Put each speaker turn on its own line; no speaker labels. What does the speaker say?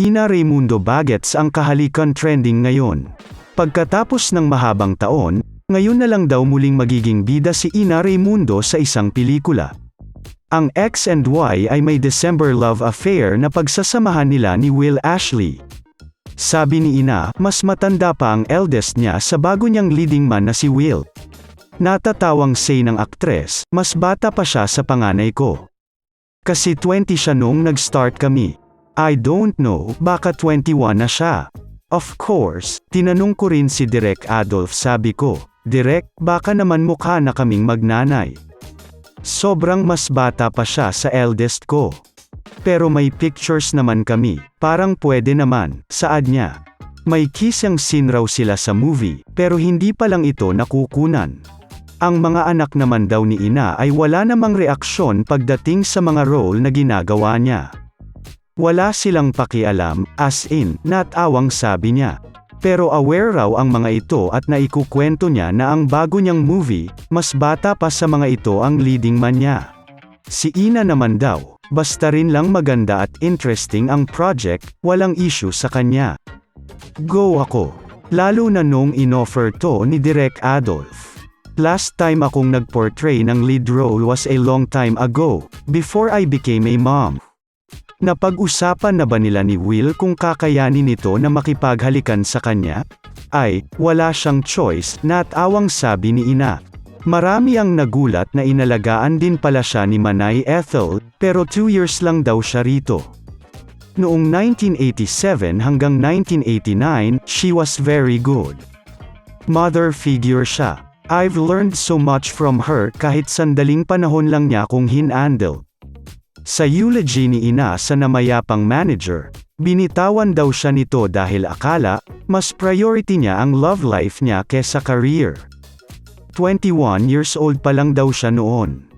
Ina Raimundo Bagets ang kahalikan trending ngayon. Pagkatapos ng mahabang taon, ngayon na lang daw muling magiging bida si Ina Raimundo sa isang pelikula. Ang X and Y ay may December love affair na pagsasamahan nila ni Will Ashley. Sabi ni Ina, mas matanda pa ang eldest niya sa bago niyang leading man na si Will. Natatawang say ng aktres, mas bata pa siya sa panganay ko. Kasi 20 siya nung nag-start kami. I don't know, baka 21 na siya. Of course, tinanong ko rin si Direk Adolf sabi ko, Direk, baka naman mukha na kaming magnanay. Sobrang mas bata pa siya sa eldest ko. Pero may pictures naman kami, parang pwede naman, saad niya. May kiss ang scene raw sila sa movie, pero hindi pa lang ito nakukunan. Ang mga anak naman daw ni ina ay wala namang reaksyon pagdating sa mga role na ginagawa niya. Wala silang pakialam, as in, natawang sabi niya. Pero aware raw ang mga ito at naikukwento niya na ang bago niyang movie, mas bata pa sa mga ito ang leading man niya. Si Ina naman daw, basta rin lang maganda at interesting ang project, walang issue sa kanya. Go ako. Lalo na nung inoffer to ni Direk Adolf. Last time akong nag-portray ng lead role was a long time ago, before I became a mom. Napag-usapan na ba nila ni Will kung kakayanin nito na makipaghalikan sa kanya? Ay, wala siyang choice, natawang sabi ni Ina. Marami ang nagulat na inalagaan din pala siya ni Manay Ethel, pero 2 years lang daw siya rito. Noong 1987 hanggang 1989, she was very good. Mother figure siya. I've learned so much from her kahit sandaling panahon lang niya kung hinandle. Sa eulogy ni Ina sa namayapang manager, binitawan daw siya nito dahil akala, mas priority niya ang love life niya kesa career. 21 years old pa lang daw siya noon.